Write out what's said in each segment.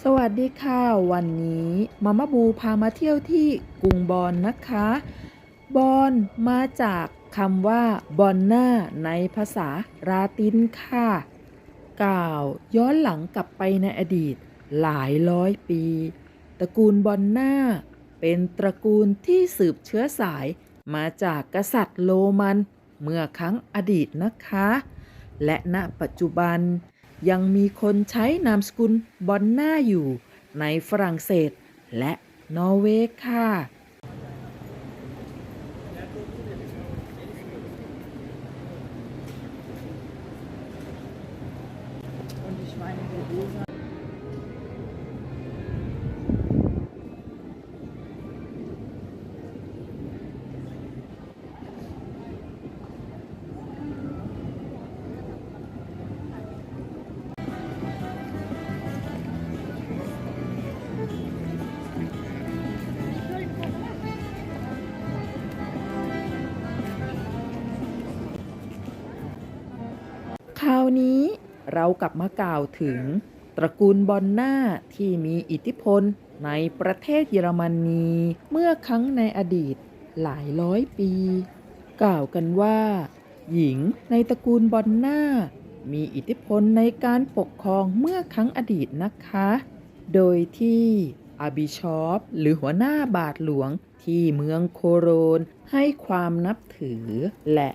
สวัสดีค่ะ วันนี้มาม่าบูพามาเที่ยวที่กรุงบอนนะคะ บอนมาจากคำว่าบอนหน้าในภาษาลาตินค่ะ กล่าวย้อนหลังกลับไปในอดีตหลายร้อยปี ตระกูลบอนหน้าเป็นตระกูลที่สืบเชื้อสายมาจากกษัตริย์โรมันเมื่อครั้งอดีตนะคะ และณปัจจุบัน ยังมีคนใช้นามสกุลบอนหน้าอยู่ในฝรั่งเศสและนอร์เวย์ค่ะ คราวนี้เรากลับมากล่าวถึง ตระกูลบอนหน้าที่มีอิทธิพลในประเทศเยอรมนี เมื่อครั้งในอดีตหลายร้อยปี กล่าวกันว่า หญิงในตระกูลบอนหน้ามีอิทธิพลในการปกครองเมื่อครั้งอดีตนะคะ โดยที่อาบิชอปหรือหัวหน้าบาทหลวงที่เมืองโคโรนให้ความนับถือ และ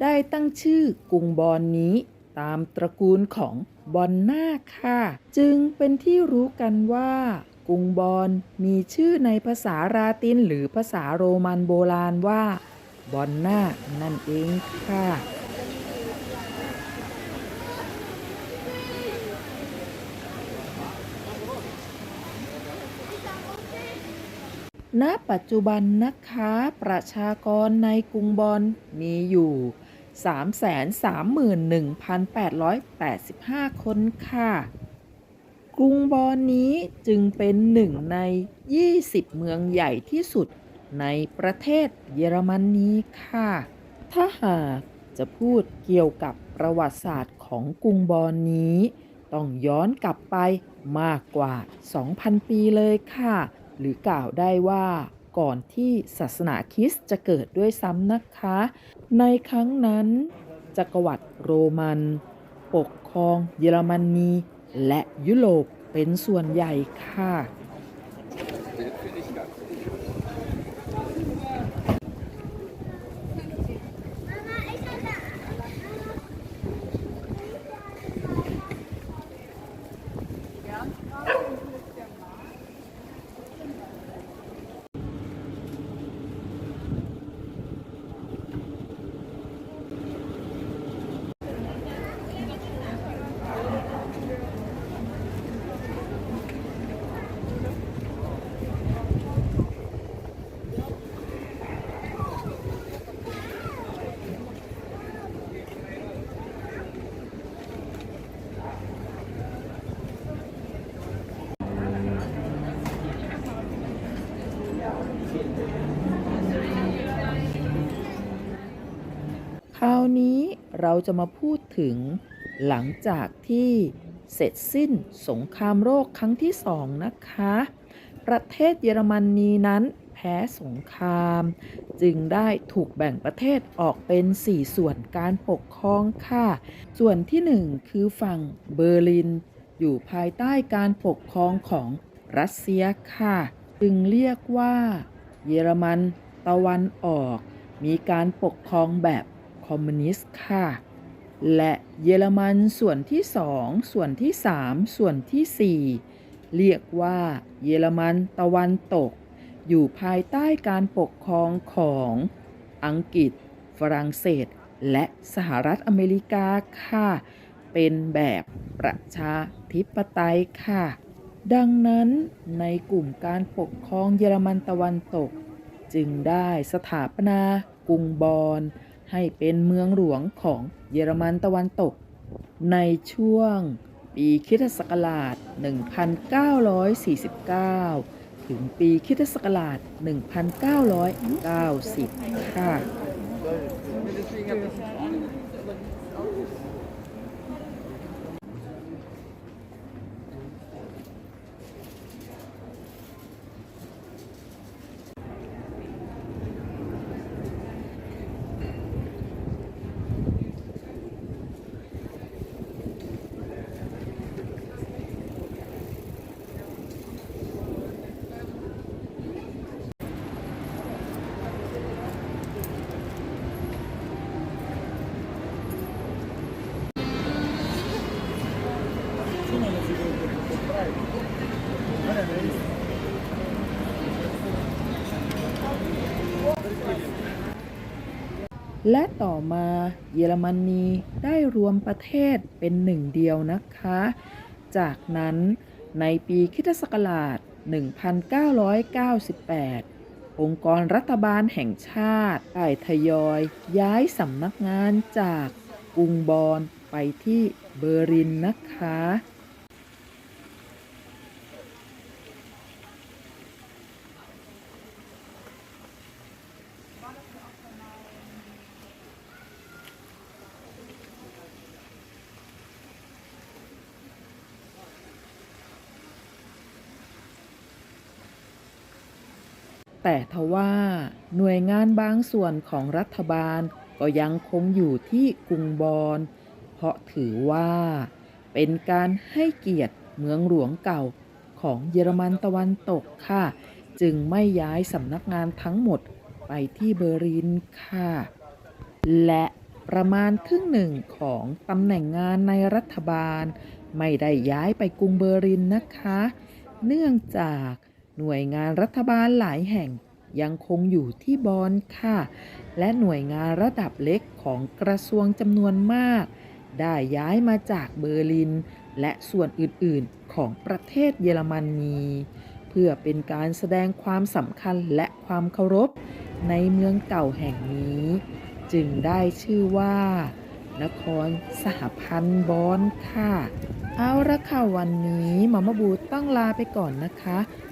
ได้ตั้งชื่อกรุงบอนนี้ ตามตระกูลของบอนนาค่ะ จึงเป็นที่รู้กันว่ากรุงบอนมีชื่อในภาษาลาตินหรือภาษาโรมันโบราณว่าบอนนานั่นเองค่ะณปัจจุบันนะคะ ประชากรในกรุงบอนมีอยู่ 331,885 คนค่ะ กรุงบอนนี้จึงเป็นหนึ่งใน 20 เมืองใหญ่ที่สุดในประเทศเยอรมนีค่ะ ถ้าหากจะพูดเกี่ยวกับประวัติศาสตร์ของกรุงบอนนี้ ต้องย้อนกลับไปมากกว่า 2,000 ปีเลยค่ะ หรือกล่าวได้ว่า ก่อนที่ศาสนาคริสต์จะเกิดด้วยซ้ำนะคะ ในครั้งนั้น จักรวรรดิโรมัน ปกครองเยอรมนีและยุโรปเป็นส่วนใหญ่ค่ะ คราวนี้ เราจะมาพูดถึงหลังจากที่เสร็จสิ้นสงครามโลกครั้งที่สองนะคะ ประเทศเยอรมนีนั้นแพ้สงคราม จึงได้ถูกแบ่งประเทศออกเป็น 4 ส่วนการปกครองค่ะ ส่วนที่ 1 คือฝั่งเบอร์ลิน อยู่ภายใต้การปกครองของรัสเซียค่ะ จึงเรียกว่า เยอรมันตะวันออก มีการปกครองแบบ คอมมิวนิสต์ค่ะ และเยอรมันส่วนที่ 2 ส่วนที่ 3 ส่วนทีสี่ 4 เรียกว่าเยอรมันตะวันตก อยู่ภายใต้การปกครองของอังกฤษ ฝรั่งเศส และสหรัฐอเมริกาค่ะ เป็นแบบประชาธิปไตยค่ะ ดังนั้นในกลุ่มการปกครองเยอรมันตะวันตก จึงได้สถาปนากรุงบอน ให้เป็นเมืองหลวงของเยอรมันตะวันตก ในช่วงปีคิศักราช 1949 ถึงปีคิศักราช 1990 ค่ะ และต่อมาเยอรมนีได้รวมประเทศเป็นหนึ่งเดียวนะคะ จากนั้นในปีคริสตศักราช 1998 องค์กรรัฐบาลแห่งชาติได้ทยอยย้ายสำนักงานจากกรุงบอนไปที่เบอร์ลินนะคะ แต่ทว่าหน่วยงานบางส่วนของรัฐบาลก็ยังคงอยู่ที่กรุงบอนเพราะถือว่า เป็นการให้เกียรติเมืองหลวงเก่าของเยอรมันตะวันตกค่ะ จึงไม่ย้ายสำนักงานทั้งหมดไปที่เบอร์ลินค่ะ และประมาณครึ่งหนึ่งของตำแหน่งงานในรัฐบาล ไม่ได้ย้ายไปกรุงเบอร์ลินนะคะ เนื่องจาก หน่วยงานรัฐบาลหลายแห่งยังคงอยู่ที่บอนค่ะ และหน่วยงานระดับเล็กของกระทรวงจำนวนมาก ได้ย้ายมาจากเบอร์ลิน และส่วนอื่นๆของประเทศเยอรมนีเพื่อเป็นการแสดงความสำคัญและความเคารพ ในเมืองเก่าแห่งนี้ จึงได้ชื่อว่า นครสหพันธ์บอนค่ะ เอาละค่ะวันนี้หมอมะบูต้องลาไปก่อนนะคะ